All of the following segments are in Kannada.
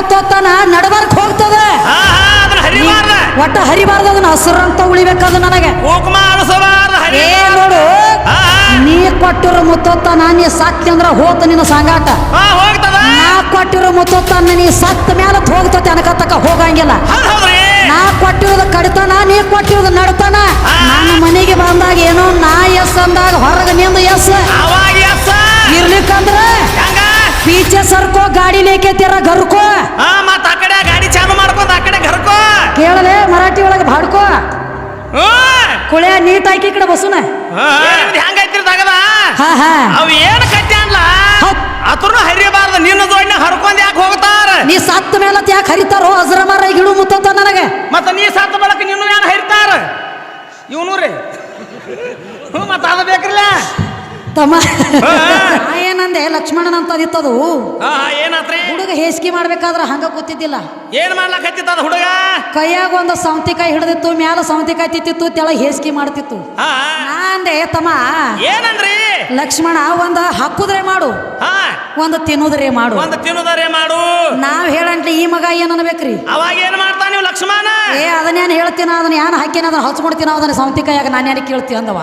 ಮುತ್ತೋತನ ನಡಬರ್ಕ್ ಹೋಗ್ತದ. ಒಟ್ಟ ಹರಿಬಾರ್ದ ಅದನ್ನ ಹಸಿರಂತ ಉಳಿಬೇಕದ ನನಗೆ. ಏ ನೋಡು ನೀ ಕೊಟ್ಟಿರೋ ಮುತ್ತೋತನ ನೀ ಸತ್ತಿ ಅಂದ್ರ ಹೋತ ನಿನ್ನ ಸಂಗಾಟ. ನಾ ಕೊಟ್ಟಿರೋ ಮುತ್ತೋತನ ನೀ ಸತ್ತ ಮ್ಯಾಲ ಹೋಗ್ತತಿ ಅನಕತ್ತಕ ಹೋಗಂಗಿಲ್ಲ. ನಾ ಕೊಟ್ಟಿರೋದು ಕಡಿತನ ನೀ ಕೊಟ್ಟಿರೋದು ನಡತನ. ನನ್ನ ಮನೆಗೆ ಬಂದಾಗ ಏನೋ ನಾ ಎಸ್ ಅಂದಾಗ ಹೊರಗೆ ನಿಂದ ಎಸ್. ಸರ್ಕೋ ಗಾಡಿ ಲೇಕೆತ್ತಿರ ಗರ್ಕೋ. ಆ ಮತ್ತ ಆ ಕಡೆ ಗಾಡಿ ಚಾಲು ಮಾಡ್ಕೊಂಡ್ ಆ ಕಡೆ ಗರ್ಕೋ. ಕೇಳಲೆ ಮರಾಠಿ ಒಳಗೆ ಬಾಡ್ಕೋ. ಕುಳೆ ನೀಟ್ ಹಾಕಿ ಈ ಕಡೆ ಬಸುನ ಏನಿದ್ ಹೆಂಗೈತ್ರಿ ತಗದ? ಹಾ ಹಾ. ಅವ್ ಏನ್ ಕಟ್ಟಿ ಅನ್ಲ? ಹೌದ್. ಅತ್ರನು ಹರಿಬಾರ್ದ ನಿನ್ನ ಜೋಡಿನ ಹರ್ಕೊಂಡ್ ಯಾಕೆ ಹೋಗ್ತಾರ? ನೀ ಸತ್ತ ಮೇಲೆ ಯಾಕೆ ಹರಿತಾರೋ ಅಜ್ರ ಮರ ಗಿಡು ಮುತ್ತ ನನಗೆ. ಮತ್ತ ನೀ ಸತ್ತ ಬಳಕ ನಿನ್ನ ಯಾರು ಹರಿತಾರ? ಇವನು ರೀ. ಹ್ಞೂ ಮತ್ತ ಅದ ಬೇಕ್ರಲ್ಲ? ತಮ್ಮ. ಏನಂದೆ ಲಕ್ಷ್ಮಣನ ಅಂತ ಅದಿತ್ತದು. ಏನಾತ್ರಿ? ಹುಡುಗ ಹೇಸಿಗೆ ಮಾಡ್ಬೇಕಾದ್ರ ಹಂಗ ಕೂತಿದ್ದಿಲ್ಲ. ಏನ್ ಮಾಡ್ಲಕತ್ತಿತ್ತ ಹುಡುಗ? ಕೈಯಾಗ ಒಂದು ಸೌಂತಿಕಾಯಿ ಹಿಡಿದಿತ್ತು ಮ್ಯಾಲ ಸೌಂತಿಕಾಯಿ ತಿತ್ತಿತ್ತು ತೆಳ ಹೇಸಿಗೆ ಮಾಡ್ತಿತ್ತು. ನಾಂದೆ ತಮ್ಮ ಏನಂದ್ರಿ? ಲಕ್ಷ್ಮಣ ಒಂದ ಹಾಕುದ್ರೆ ಮಾಡು. ಒಂದು ತಿನ್ನುದ್ರೆ ಮಾಡು. ಒಂದು ತಿನ್ನುದರೆ ಮಾಡು. ನಾವ್ ಹೇಳಂಟ್ಲಿ ಈ ಮಗ ಏನ್ ಅನ್ಬೇಕ್ರಿ? ಅವಾಗ ಏನ್ ಮಾಡ್ತಾನ ನೀವು ಲಕ್ಷ್ಮಣ? ಏ ಅದನ್ನೇನ್ ಹೇಳ್ತೀನ ಅದನ್ನ ಯಾನ್ ಹಾಕಿನ ಅದನ್ನ ಹಚ್ಕೊಡ್ತೀನ ಅದನ್ನ ಸೌಂತಿಕಾಯಾಗ ನಾನು ಯಾರಿಗೆ ಕೇಳ್ತೀನಿ ಅಂದವ?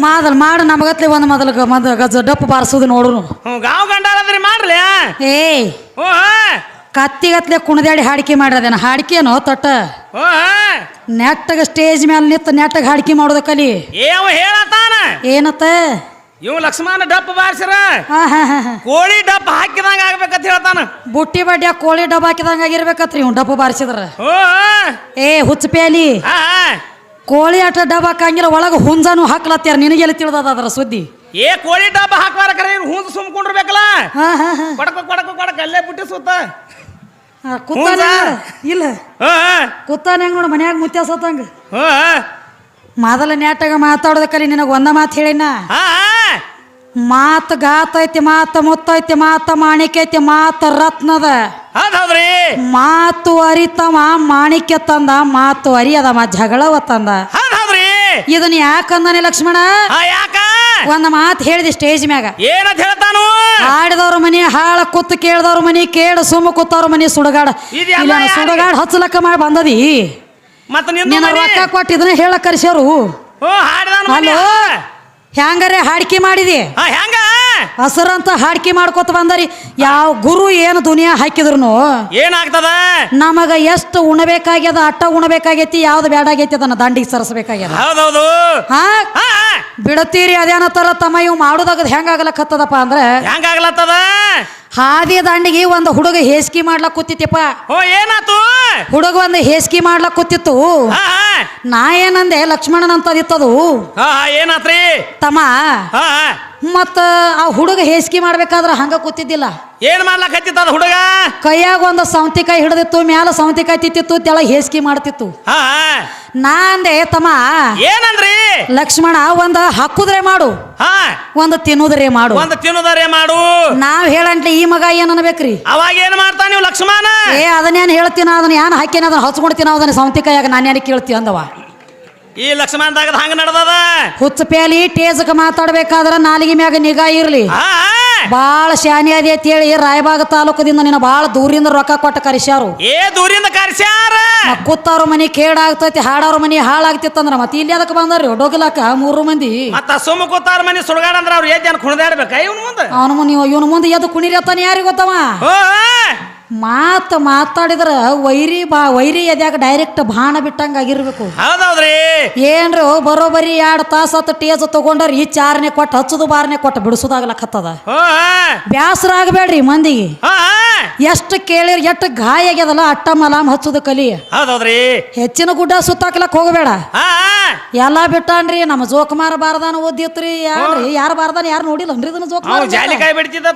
ಮಾದಲ್ ಮಾಡು ನಮಗತ್ಲೆ ಒಂದು ಮೊದಲ ಗ- ಮೊದ ಗಜ ಡಪ್ಪು ಬಾರಿಸೋದು ನೋಡುನು. ಹ್ಞೂ ಗಾವ್ ಗಂಡಾಳದ್ರಿ ಮಾಡ್ಲಿ? ಏ ಓ ಕತ್ತಿಗತ್ಲೆ ಕುಣದಾಡಿ ಹಾಡಿಕೆ ಮಾಡ್ರದೇನ ಹಾಡಿಕೆನೋ ತೊಟ್ಟ? ಓ ನೆಟ್ಟಗ ಸ್ಟೇಜ್ ಮೇಲೆ ನಿಂತು ನೆಟ್ಟಗೆ ಹಾಡಿಕೆ ಮಾಡೋದ ಕಲಿ. ಏವ ಹೇಳತಾನ ಏನತ್ತ? ಇವ್ ಲಕ್ಷ್ಮಣ ಡಪ್ ಬಾರಿಸ್ರ? ಹಾ ಹಾ ಹಾ ಹಾ. ಕೋಳಿ ಡಪ್ ಹಾಕಿದಂಗ ಆಗ್ಬೇಕಂತ ಹೇಳ್ತಾನ. ಬುಟ್ಟಿ ಬಡ್ಡಿಯ ಕೋಳಿ ಡಬ್ಬ ಹಾಕಿದಂಗ ಆಗಿರ್ಬೇಕತ್ರಿ ಇವ್ ಡಬ್ಬು ಬಾರಿಸಿದ್ರ. ಓ ಏ ಹುಚ್ಚ ಪ್ಯಾಲಿ ಕೋಳಿ ಆಟ ಡಬ್ಬ ಹಾಕಂಗಿಲ್ಲ ಒಳಗೆ ಹುಂಜಾನು ಹಾಕ್ಲತ್ಯಾರ. ನಿನಗೆಲ್ಲ ತಿಳಿದದ ಅದರ ಸುದ್ದಿ? ಏ ಕೋಳಿ ಡಬ್ಬ ಹಾಕ್ಬಾರ ಕರೆ ಇವ್ರು ಹುಂಜ ಸುಮ್ಕೊಂಡಿರ್ಬೇಕಲ್ಲ ಹಾ ಹಾ ಹಾ. ಕೊಡಕ ಕೊಡಕ ಕೊಡಕ ಅಲ್ಲೇ ಬಿಟ್ಟು ಸುತ್ತ. ಹುಂಜ? ಇಲ್ಲ. ಹಾ ಕುತ್ತಾನ ಹೆಂಗ್ ನೋಡು ಮನ್ಯಾಗ ಮುತ್ಯ ಸತ್ತಂಗ ಹಾ ಮೊದಲ ಮಾತಾಡೋದ ಕಲಿ ನಿನಗೆ ಒಂದ ಮಾತು ಹೇಳಿನ? ಹಾ ಮಾತು ಗಾತೈತಿ ಮಾತ ಮುತ್ತೈತಿ ಮಾತ ಮಾಣಿಕೈತಿ ಮಾತು ರತ್ನದ. ಹೌದ್ರಿ ಮಾತು ಅರಿತವ ಮಾಣಿಕ್ಯ ತಂದ ಮಾತು ಅರಿಯದವ ಜಗಳವ ತಂದ. ಹೌದ್ರಿ ಇದನ್ನ ಯಾಕಂದಾನೆ ಲಕ್ಷ್ಮಣ? ಯಾಕ? ಒಂದ್ ಮಾತು ಹೇಳಿದೆ ಸ್ಟೇಜ್ ಮ್ಯಾಗ. ಏನಂತ ಹೇಳ್ತಾನು? ಆಡಿದವ್ರ ಮನಿ ಹಾಳ ಕೂತ್ ಕೇಳಿದವ್ರ ಮನಿ ಕೇಳ ಸುಮ್ಮ ಕೂತವ್ರ ಮನಿ ಸುಡಗಾಡ. ಸುಡಗಾಡ ಹಚ್ಚಲಕ್ಕ ಮಾಡಿ ಬಂದದಿ? ಮತ್ತೆ? ರೊಕ್ಕ ಕೊಟ್ಟು ಇದನ್ನ ಹೇಳಕ್ ಕರ್ಸ್ಯಾರು. ಹಲೋ ಹ್ಯಾಂಗಾರೆ ಹಾಡ್ಕಿ ಮಾಡಿದಿ? ಹಾ ಹೆಂಗ ಹಸರಂತ ಹಾಡ್ಕಿ ಮಾಡ್ಕೊತ ಬಂದರಿ. ಯಾವ ಗುರು ಏನು ದುನಿಯಾ ಹಾಕಿದ್ರು ಏನಾಗ್ತದ? ನಮಗ ಎಷ್ಟು ಉಣಬೇಕಾಗ್ಯದ ಅಟ್ಟ ಉಣಬೇಕಾಗೈತಿ ಯಾವ್ದು ಬೇಡಾಗೈತಿ ಅದನ್ನ ದಂಡಿಗೆ ಸರಸಬೇಕಾಗ್ಯದ. ಹೌದೌದು. ಹಾ? ಹಾ ಬಿಡತೀರಿ ಅದೇನತ್ತಾರ ತಮ್ಮ ಇವ್ ಮಾಡುದಾಗದ ಹೆಂಗಾಗಲಕ್ಕತ್ತದಪ್ಪ ಅಂದ್ರೆ? ಹೆಂಗಾಗ್ಲತ್ತದ? ಹಾದಿ ದಂಡಿಗೆ ಒಂದು ಹುಡುಗ ಹೇಸ್ಕಿ ಮಾಡ್ಲಕ್ ಕೂತಿತ್ತಪ್ಪ ಓ ಏನಾತು? ಹುಡುಗ ಒಂದು ಹೇಸಿಗೆ ಮಾಡ್ಲಕ್ ಕೂತಿತ್ತು. ಹಾ ಹಾ. ನಾ ಏನಂದೆ ಲಕ್ಷ್ಮಣನ ಅಂತದಿತ್ತದು ಹಾ ಹಾ, ಏನಾತ್ರಿ? ತಮ್ಮ ಹಾ ಹಾ. ಮತ್ತ ಆ ಹುಡುಗ ಹೇಸಿಗೆ ಮಾಡ್ಬೇಕಾದ್ರೆ ಹಂಗ ಕೂತಿದ್ದಿಲ್ಲ. ಏನ್ ಮಾಡ್ಲಕ್ ಹತ್ತಿತ್ತದ ಹುಡುಗ? ಕೈಯಾಗ ಒಂದು ಸೌಂತಿಕಾಯಿ ಹಿಡಿದಿತ್ತು ಮ್ಯಾಲ ಸೌಂತಿಕಾಯಿ ತಿತ್ತಿತ್ತು ತೆಳ ಹೇಸಿಗೆ ಮಾಡ್ತಿತ್ತು. ಹಾ ಅಂದೆ ತಮ್ಮ ಏನಂದ್ರಿ? ಲಕ್ಷ್ಮಣ ಒಂದ ಹಾಕುದ್ರೆ ಮಾಡು. ಹಾ. ಒಂದು ತಿನ್ನುದ್ರೆ ಮಾಡು. ಒಂದ್ ತಿನ್ನುದರೆ ಮಾಡು. ನಾವ್ ಹೇಳಂಟ್ಲಿ ಈ ಮಗ ಏನ್ ಅನ್ಬೇಕ್ರಿ ಅವಾಗ ಏನ್ ಮಾಡ್ತಾ ನೀವು ಲಕ್ಷ್ಮಣ? ಏ ಅದನ್ನೇನ್ ಹೇಳ್ತೀನ ಅದನ್ನ ಏನ್ ಹಾಕಿನ ಅದನ್ನ ಹಚ್ಕೊಡ್ತೀನ ಅದನ್ನ ಸೌಂತಿಕಾಯಾಗ ನಾನು ಕೇಳ್ತೀನಿ ಕೇಳ್ತಿ ಅಂದವ. ಈ ಲಕ್ಷ್ಮಣದಾಗ ಹಂಗ ನಡ್ದದ? ಹುಚ್ಚ ಪ್ಯಾಲಿ ಟೇಜಕ್ ಮಾತಾಡ್ಬೇಕಾದ್ರ ನಾಲಿಗೆ ಮ್ಯಾಗ ನಿಗಾ ಇರ್ಲಿ. ಬಾಳ ಶಾನಿ ಅದೇ ಅಂತ ಹೇಳಿ ರಾಯಬಾಗ ತಾಲೂಕದಿಂದ ನಿನ್ನ ಬಾಳ ದೂರಿಂದ ರೊಕ್ಕ ಕೊಟ್ಟ ಕರೆಸ್ಯಾರು. ಏ ದೂರಿಂದ ಕರ್ಸ್ಯಾರ? ಕೂತಾರ ಮನಿ ಕೇಡಾಗ್ತೈತಿ ಹಾಡಾರ ಮನಿ ಹಾಳಾಗ್ತಿತ್ತಂದ್ರ ಮತ್ತೆ ಇಲ್ಲಿ ಅದಕ್ಕೆ ಬಂದಾರ್ರಿ ಡೋಗಿಲಾಕ ಮೂರು ಮಂದಿ. ಮತ್ತ ಸುಮ್ಮ ಕೂತಾರ ಮನಿ ಸುಳಗಾಡ ಅಂದ್ರ ಅವ್ರು ಏನ್ ಕುಣದಾಡ್ಬೇಕ ಇವನ್ ಮುಂದೆ? ಅವನ ಇವನ ಮುಂದೆ ಎದ್ದು ಕುಣಿರತ್ತಾನ ಯಾರಿಗೆ ಗೊತ್ತವ? ಮಾತು ಮಾತಾಡಿದ್ರ ವೈರಿ ಬಾ ವೈರಿ ಎದ್ಯಾಗ ಡೈರೆಕ್ಟ್ ಬಾಣ ಬಿಟ್ಟಂಗ ಆಗಿರ್ಬೇಕು. ಹೌದೌದ್ರಿ. ಏನ್ರಿ ಬರೋಬರಿ ಎರಡು ತಾಸ ಹತ್ತು ಟೇಜ್ ತಗೊಂಡ್ರ ಈ ಚಾರನೆ ಕೊಟ್ಟು ಹಚ್ಚದು ಬಾರನೆ ಕೊಟ್ಟು ಹಾ ಬ್ಯಾಸರ ಆಗಬೇಡ್ರಿ ಮಂದಿಗೆ. ಎಷ್ಟು ಕೇಳಿರಿ ಎಷ್ಟು ಗಾಯ ಆಗ್ಯದಲ್ಲ ಅಟ್ಟ ಮಲಾಮ್ ಹಚ್ಚುದು ಕಲಿ. ಹೌದೌದ್ರಿ. ಹೆಚ್ಚಿನ ಗುಡ್ಡ ಸುತ್ತಾಕ್ಲಕ್ ಹೋಗಬೇಡ. ಎಲ್ಲ ಬಿಟ್ಟಾನ್ರಿ ನಮ್ಮ ಜೋಕುಮಾರ ಬಾರದಾನ ಓದಿತ್ರಿ ಯಾರ್ರಿ? ಯಾರು ಬಾರದಾನ ಯಾರು ನೋಡಿಲ್ಲ ಇದನ್ನ ಅವ್ ಜೋಕುಮಾರ ಜಾಲಿಕಾಯಿ ಬಿಡ್ತಿದ್ದ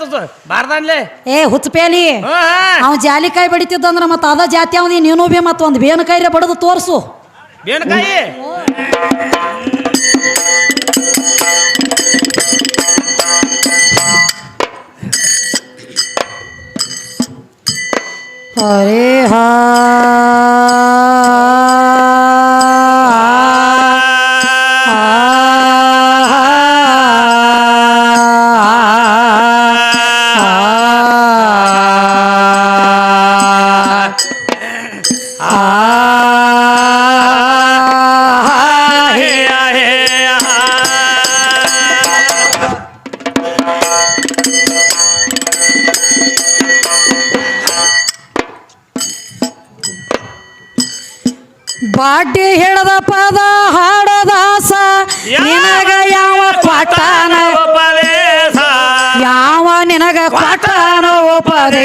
ಬಾರ್ದಾನ್ಲೆ. ಏ ಹುಚ್ಚಪೇಲಿ. ಅವ್ ಜಾಲಿಕಾಯಿ ಬಡಿತಿದ್ದಂದ್ರ ಮತ್ತೆ ಅದ ಜಾತಿ ಅವನಿ ನೀನು ಬಿ ಮತ್ತೆ ಒಂದು ಬೇನಕಾಯಿರೆ ಬಡದು ತೋರಿಸು. ಬೇಣಕಾಯಿ ಹರೇ ಹಾ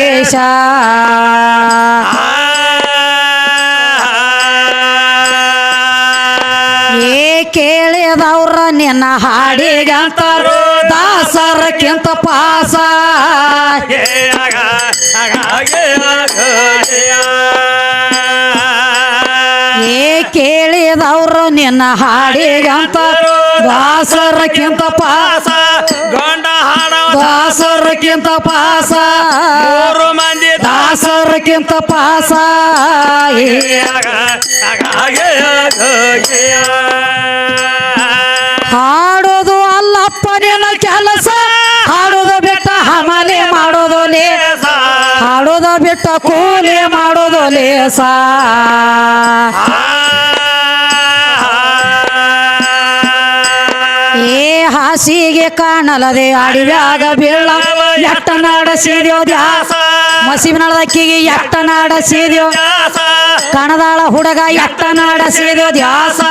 ಉಪದೇಶ ಏ ಕೇಳಿದವ್ರ ನಿನ್ನ ಹಾಡಿಗಂತಾರು ದಾಸರಕ್ಕಿಂತ ಪಾಸ. ನಿನ್ನ ಹಾಡಿಗಂತ ದಾಸರಕ್ಕಿಂತ ಪಾಸ ಗಂಡ ದಾಸರ ದಾಸರಕ್ಕಿಂತ ಪಾಸ ಮೂರು ಮಂದಿ ದಾಸರಕ್ಕಿಂತ ಪಾಸ. ಹಾಡೋದು ಅಲ್ಲಪ್ಪ ನಿನ್ನ ಕೆಲಸ. ಹಾಡೋದು ಬಿಟ್ಟ ಹಮಾಲೆ ಮಾಡೋದು ಲೇಸ. ಹಾಡೋದು ಬಿಟ್ಟ ಕೂಲಿ ಮಾಡೋದು ಲೇಸ. ಕಾಣಲದೆ ಅಡಿವ್ಯಾಗ ಬೀಳ ಎಟ್ಟ ನಾಡಸಿದ್ಯೋ ದ್ಯಾಸ. ಮಸಿಬಿನಳದಕ್ಕಿಗೆ ಎಟ್ಟ ನಾಡಸಿದ್ಯೋ ಕಣದಾಳ ಹುಡುಗ ಎಟ್ಟ ನಾಡಸಿದ್ಯೋ ದ್ಯಾಸ.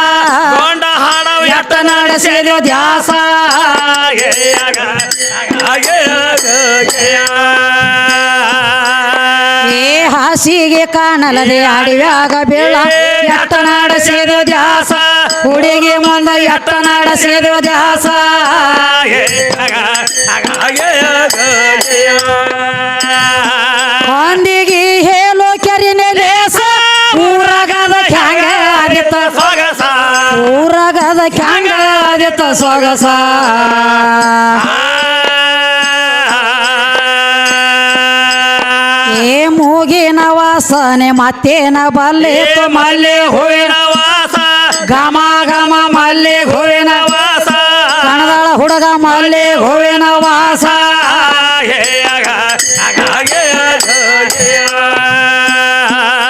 ಎಟ್ಟ ನಾಡ ಸೀದ್ಯೋ ದ್ಯಾಸ. ಏ ಹಾಸಿಗೆ ಕಾಣಲದೆ ಅಡಿವ್ಯಾಗ ಬೀಳ ಎಟ್ಟ ನಾಡಸಿದ್ಯೋ ದ್ಯಾಸ. ಹುಡುಗಿ ಮುಂದ ಎಟ್ಟ ನಾಡಸಿದ್ಯೋ ಜಹಾಸ ಹೊಂದಿಗೆ ಹೇಳು ಕೆರಿನೆ ದೇಶ ಊರಾಗದ ಕ್ಯಾಂಗ ಆದಿತ್ತ. ಊರಾಗದ ಖ್ಯಾಂಗ ಆದಿತ್ತ ಸೊಗಸ. ಏ ಮೂಗಿನ ವಾಸನೆ ಮತ್ತೇನ ಬಲ್ಲೆ ಮಲ್ಲೆ ಹೂವಿನ ಘಮ ಘಮ ಗೋವಿನ ವಾಸ ಕಣದಾಳ ಹುಡುಗ ಮಾಲೆ ಹೂವಿನ ವಾಸ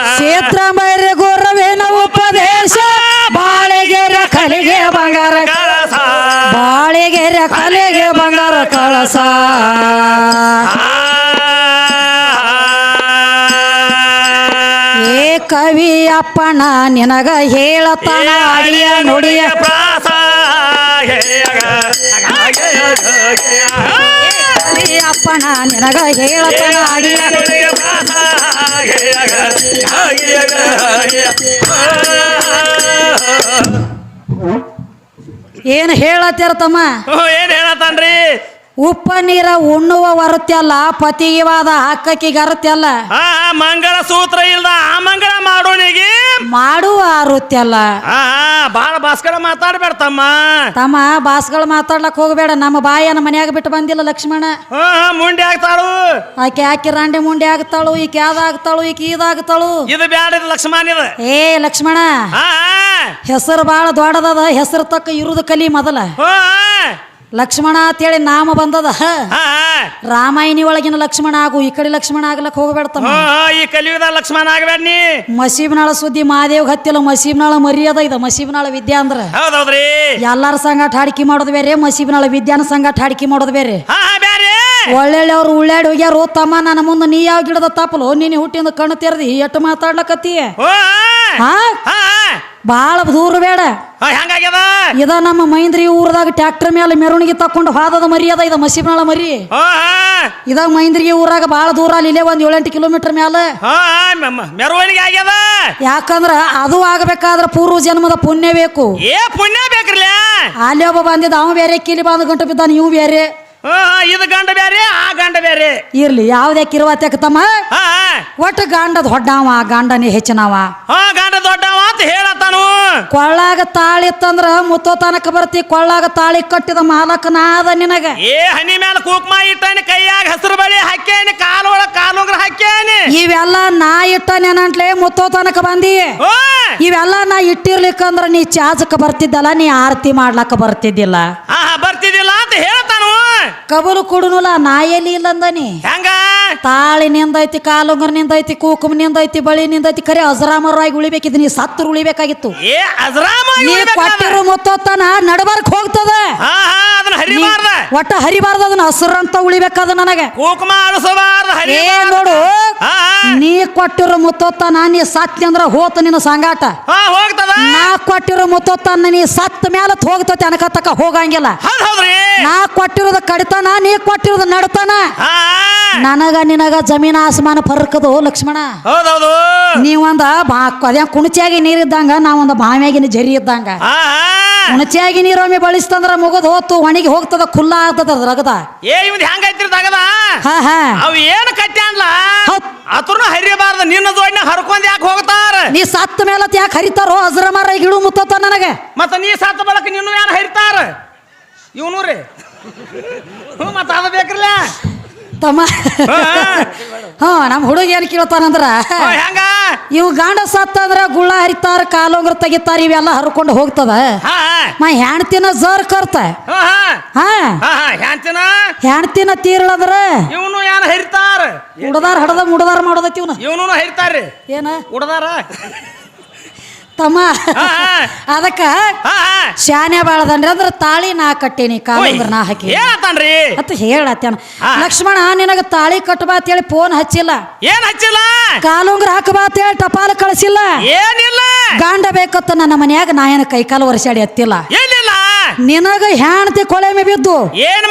ಕ್ಷೇತ್ರ ಮೈರೆ ಗುರವಿನ ಉಪದೇಶ. ಬಾಳೆಗೆರೆ ಕಲಿಗೆ ಬಂಗಾರ. ಬಾಳೆಗೆರೆ ಕಲಿಗೆ ಬಂಗಾರ ಕಳಸ. ಕವಿ ಅಪ್ಪಣ ನಿನಗ ಹೇಳತನ ಅಡಿಯ ನುಡಿಯ ಪ್ರಾಸ ಅಪ್ಪಣ ನಿನಗ ಹೇಳತನ ಅಡಿಯ ಏನು ಹೇಳತ್ತೀರ ತಮ್ಮ ಏನ್ ಹೇಳತ್ತನ್ರಿ ಉಪ್ಪ ನೀರ ಉಣ್ಣುವ ಬರುತ್ತಲ್ಲ ಪತಿಗಿವಾದ ಹಕ್ಕಕ್ಕಿಗೆ ಅರುತ್ಯಲ್ಲ ಆ ಮಂಗಳ ಸೂತ್ರ ಇಲ್ಲ ಆ ಮಂಗಳ ಮಾಡೋನಿಗೆ ಮಾಡುವ ಅರುತ್ಯಲ್ಲ ಆ ಬಾಳ ಭಾಸ್ಕರ ಮಾತಾಡ್ಬೇಡ ತಮ್ಮ ತಮ್ಮ ಬಾಸ್ಗಳು ಮಾತಾಡ್ಲಕ್ ಹೋಗಬೇಡ ನಮ್ಮ ಬಾಯನ ಮನ್ಯಾಗ ಬಿಟ್ಟು ಬಂದಿಲ್ಲ ಲಕ್ಷ್ಮಣ. ಹಾ ಮುಂಡೆ ಆಗ್ತಾಳು. ಆಕೆ ಆಕೆ ರಾಂಡೆ ಮುಂಡೆ ಆಗ್ತಾಳು ಈಕೆ ಯಾವ್ದಾಗ್ತಾಳು ಈಕೆ ಇದಾಗ್ತಾಳು ಇದು ಬ್ಯಾಡ ಇದು ಲಕ್ಷ್ಮಣ ಇದು. ಏ ಲಕ್ಷ್ಮಣ. ಆ ಹೆಸರು ಬಾಳ ದೊಡ್ಡದದ ಹೆಸರು ತಕ್ಕ ಇರುದು ಕಲಿ ಮೊದಲ. ಹಾ ಲಕ್ಷ್ಮಣ ಅಂತೇಳಿ ನಾಮ ಬಂದದ. ಹಾ. ರಾಮಾಯಣಿ ಒಳಗಿನ ಲಕ್ಷ್ಮಣ ಆಗು ಈ ಕಡೆ ಲಕ್ಷ್ಮಣ ಆಗ್ಲಕ್ ಹೋಗಬೇಡ ಈ ಕಲಿಯುಗದ ಲಕ್ಷ್ಮಣ ಆಗಬೇಡ ನೀ. ಮಸೀಬ್ನಾಳ ಸುದ್ದಿ ಮಹಾದೇವ್ ಹತ್ತಿಲ್ಲ ಮಸೀಬ್ನಾಳ ಮರ್ಯಾದ ಇದ ಮಸೀಬ್ನಾಳ ವಿದ್ಯಾ ಅಂದ್ರ. ಹೌದೌದ್ರಿ. ಎಲ್ಲಾರ ಸಂಘಟ ಹಾಡಿಕೆ ಮಾಡೋದು ಬೇರೆ ಮಸೀಬ್ನಾಳ ವಿದ್ಯಾನ ಸಂಘಟ ಹಾಡಿಕೆ ಮಾಡೋದು ಬೇರೆ. ಒಳ್ಳೆಳ್ಳೆ ಅವ್ರು ಉಳ್ಳಾಡಿ ಹೋಗ್ಯಾರು ತಮ್ಮ ನನ್ನ ಮುಂದೆ ನೀ ಯಾವ ಗಿಡದ ತಪ್ಪಲು? ನೀನು ಹುಟ್ಟಿಂದ ಕಣ್ಣು ತೆರೆದಿ ಎಟ್ಟು ಮಾತಾಡ್ಲಕತ್ತೀಯ? ಹಾ. ಹಾ ಭಾಳ ದೂರ ಬೇಡ. ಹಾ ಹೆಂಗಾಗ್ಯದ ಇದ ನಮ್ಮ ಮೈಂದ್ರಿ ಊರದಾಗ ಟ್ಯಾಕ್ಟರ್ ಮೇಲೆ ಮೆರವಣಿಗೆ ತಕೊಂಡು ಹಾದದ ಮರಿ ಅದ ಇದ ಮಸೀಬ್ನಾಳ ಮರಿ. ಹಾ ಹಾ. ಇದ ಮೈಂದ್ರಿಗೆ ಊರಾಗ ಭಾಳ ದೂರ ಅಲ್ಲಿ ಇಲ್ಲೇ ಒಂದ್ ಏಳೆಂಟು ಕಿಲೋಮೀಟರ್ ಮ್ಯಾಲ. ಹಾ ಮೆಮ್ಮ- ಮೆರವಣಿಗೆ ಆಗ್ಯದ ಯಾಕಂದ್ರ ಅದು ಆಗಬೇಕಾದ್ರ ಪೂರ್ವ ಜನ್ಮದ ಪುಣ್ಯ ಬೇಕು. ಏ ಪುಣ್ಯ ಬೇಕ್ರಲ್ಲ? ಅಲ್ಲಿ ಒಬ್ಬ ಬಂದಿದ್ದ ಅವ ಬೇರೆ ಕಿಲಿ ಬಂದ ಗಂಟು ಬಿದ್ದಾನ ಇವು ಬೇರೆ. ಹಾ ಇದು ಗಂಡ ಬೇರೆ ಆ ಗಂಡ ಬೇರೆ ಇರ್ಲಿ ಯಾವ್ದೇ ಕಿರುವತ್ಯಾಕ ತಮ್ಮ. ಹಾ. ಒಟ್ಟು ಗಂಡ ದೊಡ್ಡವ ಗಂಡನೇ ಹೆಚ್ಚಿನವ. ಹಾ ಗಂಡ ದೊಡ್ಡವ ಅಂತ ಹೇಳತ್ತಾನು. ಕೊಳ್ಳಾಗ ತಾಳಿ ಇತ್ತಂದ್ರ ಮುತ್ತೋ ತನಕ ಬರ್ತಿ ಕೊಳ್ಳಾಗ ತಾಳಿ ಕಟ್ಟಿದ ಮಾಲಕನಾದ ನಿನಗ. ಏ ಹನಿ ಮೇಲೆ ಕುಕ್ಮ ಇಟ್ಟಾನೆ ಕೈಯಾಗ ಹಸಿರು ಬಳಿ ಹಾಕ್ಯಾನಿ ಕಾಲು ಒಳಗ ಕಾಲುಂಗ್ರ ಹಾಕ್ಯಾನಿ. ಇವೆಲ್ಲ ನಾ ಇಟ್ಟ ನೆನಂಟ್ಲೆ ಮುತ್ತೋ ತನಕ ಬಂದಿ. ಓ! ಇವೆಲ್ಲ ನಾ ಇಟ್ಟಿರ್ಲಿಕ್ಕಂದ್ರ ನೀ ಚಾಜಕ ಬರ್ತಿದ್ದಲ್ಲ ನೀ ಆರತಿ ಮಾಡ್ಲಕ್ಕ ಬರ್ತಿದ್ದಿಲ್ಲ ಹಾ ಬರ್ತಿದ್ದಿಲ್ಲ ಅಂತ ಹೇಳ್ತಾನು ಕಬಲು ಕುಡುನುಲ ನಾ ಎಲ್ಲಿ ಇಲ್ಲಂದನಿ. ಹೆಂಗ? ತಾಳಿ ನಿಂದೈತಿ ಕಾಲುಂಗರ್ ನಿಂದೈತಿ ಕೂಕುಮ್ ನಿಂದೈತಿ ಬಳಿ ನಿಂದೈತಿ ಖರೆ ಅಜರಾಮರಾಗಿ ಉಳಿಬೇಕಿದ್ ನೀ ಉಳಿಬೇಕಾಗಿತ್ತು. ಏ ಅಜರಾಮ ನೀ ಕೊಟ್ಟಿರೋ ಮುತ್ತೊತ್ತನ ನಡಬರ್ಕ್ ಹೋಗ್ತದ. ಹಾ ಹಾ ಅದನ್ನ ಹರಿಬಾರ್ದ. ಒಟ್ಟ ಹರಿಬಾರ್ದ ಅದನ್ನ ಹಸ್ರಂತ ಉಳಿಬೇಕಾದ ನನಗೆ. ಕೂಕುಮ ಅಳಿಸಬಾರ್ದ ಏ ಹರಿಬಾರ್ದ. ನೋಡು ಹಾ ನೀ ಕೊಟ್ಟಿರೋ ಮುತ್ತೋತ್ತನ ನೀ ಸತ್ತಿ ಅಂದ್ರ ಹೋತ ನಿನ್ನ ಸಂಗಾಟ. ಹಾ ನಾ ಕೊಟ್ಟಿರೋ ಮುತ್ತೋತ್ತನ್ನ ನೀ ಸತ್ತ ಮ್ಯಾಲ ಹೋಗ್ತತಿ ಅನಕತ್ತಕ ಹೋಗಂಗಿಲ್ಲ. ನಾ ಕೊಟ್ಟಿರೋದು ಕಡಿತಾನ ನೀ ಕೊಟ್ಟಿರೋದು ನಡತಾನ. ನನಗ ನಿನಗ ಜಮೀನ ಆಸಮಾನ ಫರ್ಕದು ಲಕ್ಷ್ಮಣ. ನೀವೊಂದ ಬಾ ಅದೇ ಕುಣಚಿಯಾಗಿ ನೀರಿದ್ದಂಗ ನಾವೊಂದ ಬಾವಿಯಾಗಿನ ಜರಿ ಇದ್ದಂಗ. ಹುಣಚಿಯಾಗಿ ನೀರೊಮ್ಮೆ ಬಳಸ್ತಂದ್ರ ಮುಗದ್ ಹೋತು ಒಣಗಿ ಹೋಗ್ತದ ಖುಲ್ಲ ಆಗ್ತದ ರಗದ. ಏ ಇವ್ದು ಹೆಂಗೈತ್ರಿ ತಗದ ಅವ್ ಏನ್. ಅತ್ರನು ನಿನ್ನ ಜೋಡಿನ ಹರ್ಕೊಂಡ್ ಯಾಕೆ ಹೋಗ್ತಾರ ನೀ ಸತ್ತ ಮೇಲೆ ಯಾಕೆ ಹರಿತಾರೋ ಅಜ್ರ ಮರ ಗಿಡು ಮುತ್ತತ ನನಗೆ? ಮತ್ತ ನೀ ಸತ್ತ ಬಳಕ ನಿನ್ನ ಯಾರು ಹರಿತಾರ? ಇವನು ರೀ. ಹ್ಞೂ ಮತ್ತ ಅದ ಬೇಕ್ರಲ್ಲ? ತಮ್ಮ. ಹಾ. ನಮ್ಮ ಹುಡುಗ ಏನ್ ಕೇಳ್ತಾನಂದ್ರ? ಹೆಂಗ? ಇವು ಗಾಂಡ ಸತ್ತ ಅಂದ್ರ ಗುಳ್ಳ ಹರಿತಾರ ಕಾಲೋಂಗ್ರ ತೆಗಿತಾರ ಇವೆಲ್ಲ ಹರ್ಕೊಂಡು ಹೋಗ್ತದ. ಹಾ ಮಾ ಹೆಣ್ತಿನ ಜರ್ ಕರ್ತ. ಹಾ ಹಾ. ಹಾ. ಹಾ ಹಾ. ಹ್ಯಾಂತಿನ ಹೆಣ್ತಿನ ತೀರ್ಳದ್ರ? ಇವನು ಉಡದಾರ ಹಡದ ಮುಡದಾರ ಮಾಡೋದೈತಿ ಇವನ. ಇವನು ಹರಿತಾರ್ರಿ ಏನ? ಉಡದಾರ. ತಮ್ಮ ಅದಕ್ಕ ಶಾನೆ ಬಾಳದನ್ರಿ ಅಂದ್ರ ತಾಳಿ ನಾ ಕಟ್ಟೇನಿ ಕಾಲಂದ್ರ ನಾ ಹಾಕಿ ಅಂತ ಹೇಳತ್ತೇನ. ಲಕ್ಷ್ಮಣ ನಿನಗ ತಾಳಿ ಕಟ್ಟಬಾ ಅಂತೇಳಿ ಫೋನ್ ಹಚ್ಚಿಲ್ಲ. ಏನ್ ಹಚ್ಚಿಲ್ಲ? ಕಾಲುಂಗ್ರ ಹಾಕಬಾ ಅಂತೇಳಿ ಟಪಾಲ ಕಳಿಸಿಲ್ಲ. ಏನಿಲ್ಲ. ಗಾಂಡ ಬೇಕತ್ತ ನನ್ನ ಮನ್ಯಾಗ ನಾ ಏನ ಕೈಕಾಲು ವರ್ಷಾಡಿ ಹತ್ತಿಲ್ಲ. ಏನಿಲ್ಲ. ನಿನಗ ಕೊಳೆ ಕೊಳೆಮೆ ಬಿದ್ದು ಏನ್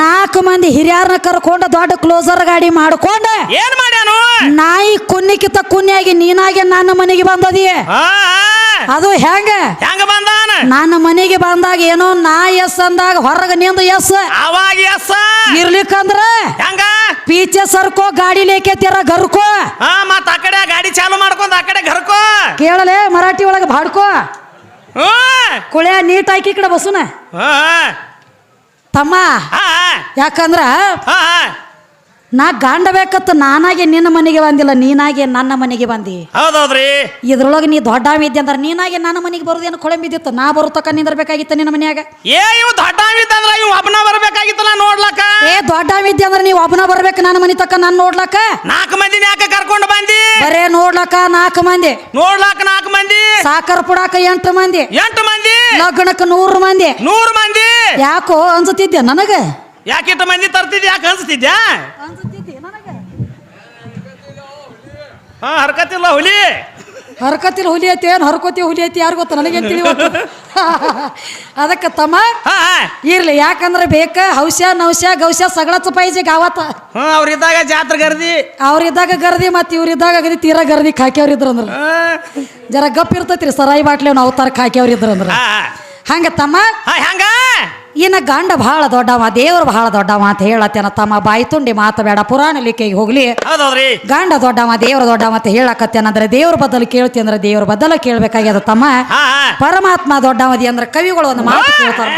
ನಾಲ್ಕು ಮಂದಿ ಹಿರಿಯರ್ನ ಕರ್ಕೊಂಡು ದೊಡ್ಡ ಕ್ಲೋಸರ್ ಗಾಡಿ ಮಾಡ್ಕೊಂಡ ಏನ್ ಮಾಡ್ಯಾನು? ನಾಯಿ ಕುನ್ನಿಕಿತ ಕುನ್ನಿಯಾಗಿ ನೀನಾಗೆ ನನ್ನ ಮನೆಗೆ ಬಂದದಿ. ಅದು ಹೆಂಗ? ಹೆಂಗ ಬಂದಾನ? ನನ್ನ ಮನೆಗೆ ಬಂದಾಗ ಏನೋ ನಾ ಎಸ್ ಅಂದಾಗ ಹೊರಗ ನಿಂದು ಎಸ್. ಅವಾಗ ಎಸ್. ಇರ್ಲಿಕ್ಕಂದ್ರ ಹೆಂಗ? ಪೀಚೆ ಸರ್ಕೋ ಗಾಡಿ ಲೇಕೆತ್ತಿರ ಗರ್ಕೋ. ಹಾ ಮತ್ತ ಆ ಕಡೆ ಗಾಡಿ ಚಾಲು ಮಾಡ್ಕೊಂಡ್ ಆ ಕಡೆ ಗರ್ಕೋ. ಕೇಳಲೆ ಮರಾಠಿ ಒಳಗ ಬಾಡ್ಕೋ. ಕುಳೆ ನೀಟ್ ಹಾಕಿ ಈ ಕಡೆ ಬಸುನ ಹಾ. ತಮ್ಮ ಯಾಕಂದ್ರ ನಾ ಗಂಡ ಬೇಕತ್ತ ನಾನಾಗೆ ನಿನ್ನ ಮನೆಗೆ ಬಂದಿಲ್ಲ ನೀನಾಗೆ ನನ್ನ ಮನೆಗೆ ಬಂದಿ. ಹೌದೌದ್ರಿ. ಇದ್ರೊಳಗೆ ನೀ ದೊಡ್ಡ ಇದ್ದೆ ಅಂದ್ರೆ ನೀನಾಗೆ ನನ್ನ ಮನೆಗೆ ಬರೋದೇನು ಕೊಳಂಬಿದ್ದಿತ್ತು? ನಾ ತಕ ನಿಂದಿರ್ಬೇಕಾಗಿತ್ತು ನಿನ್ನ ಮನ್ಯಾಗ? ಏ ಇವ್ ದೊಡ್ಡ ಅಂದ್ರೆ ಇವ್ ಒಬ್ಬನ ಬರ್ಬೇಕಾಗಿತ್ತಲ್ಲ ನೋಡ್ಲಕ್ಕ. ಏ ದೊಡ್ಡ ಇದ್ದೆ ಅಂದ್ರೆ ನೀವು ಒಬ್ಬನ ಬರ್ಬೇಕು ನನ್ನ ಮನೆ ತಕ್ಕ ನಾನು ನೋಡ್ಲಕ್ಕ? ನಾಲ್ಕು ಮಂದಿ ಯಾಕೆ ಕರ್ಕೊಂಡು ಬಂದಿ? ಬರೇ ನೋಡ್ಲಕ್ಕ ನಾಲ್ಕು ಮಂದಿ. ನೋಡ್ಲಾಕ ನಾಲ್ಕು ಮಂದಿ. ಸಾಕರ್ ಪುಡಾಕ ಎಂಟು ಮಂದಿ. ಎಂಟು ಮಂದಿ. ಲಗ್ನಕ್ಕೆ ನೂರು ಮಂದಿ. ನೂರು ಮಂದಿ. ಯಾಕೋ ಅನ್ಸುತ್ತಿದ್ದೆ ನನಗೆ? ಯಾಕಿಟ್ಟು ಮಂದಿ ತರ್ತಿದ್ಯ ಯಾಕೆ ಅನ್ಸ್ತಿದ್ಯಾ? ಹಾ ಹರ್ಕತಿಲ್ಲ ಹುಲಿ. ಹರ್ಕತಿಲ್ಲ ಹುಲಿ ಐತಿ ಏನ್ ಹರ್ಕೋತಿ ಹುಲಿ ಐತಿ ಯಾರು ಗೊತ್ತ? ನನಗೆ ತಿಳಿವತ್ತು ಅದಕ್ಕೆ ತಮ್ಮ ಇರ್ಲಿ ಯಾಕಂದ್ರೆ ಬೇಕ ಹೌಸ್ಯ ನೌಸ್ಯ ಗೌಸ್ಯ ಸಗಳ ಚಪಾಯಿಸಿ ಗಾವತ್ತ. ಹಾ ಅವ್ರಿದ್ದಾಗ ಜಾತ್ರೆ ಗರ್ದಿ. ಅವ್ರಿದ್ದಾಗ ಗರ್ದಿ ಮತ್ತೆ ಇವ್ರಿದ್ದಾಗ ಅಗದಿ ತೀರಾ ಗರ್ದಿ ಹಾ. ಜರ ಗಪ್ ಇರ್ತೈತ್ರಿ ಸರಾಯಿ ಬಾಟ್ಲಿ ಅವ್ನು ಅವತಾರಕ್ಕೆ ಹಾಕ್ಯವ್ರಿದ್ರು ಅಂದ್ರೆ ಹಾ. ಹಂಗ ತಮ್ಮ ಹಂಗ? ಹೆಂಗ ಇನ್ನ ಗಂಡ ಬಹಳ ದೊಡ್ಡವ ದೇವ್ರು ಬಹಳ ದೊಡ್ಡವ ಅಂತ ಹೇಳತ್ತೇನ ತಮ್ಮ ಬಾಯಿ ತುಂಡಿ ಮಾತು ಬೇಡ. ಪುರಾಣ ಲಿಕೆಗೆ ಹೋಗ್ಲಿ. ಹೌದೌದ್ರಿ? ಗಂಡ ದೊಡ್ಡವ ದೇವ್ರ ದೊಡ್ಡವ ಅಂತ ಹೇಳಕತ್ತೇನಂದ್ರೆ ದೇವ್ರ ಬದಲು ಕೇಳ್ತಿ ಅಂದ್ರೆ ದೇವ್ರ ಬದಲು ಕೇಳ್ಬೇಕಾಗ್ಯದ ತಮ್ಮ. ಹಾ ಹಾ. ಪರಮಾತ್ಮ ದೊಡ್ಡವದಿ ಅಂದ್ರೆ ಕವಿಗಳು ಒಂದು ಮಾತು ಕೇಳ್ತಾರ.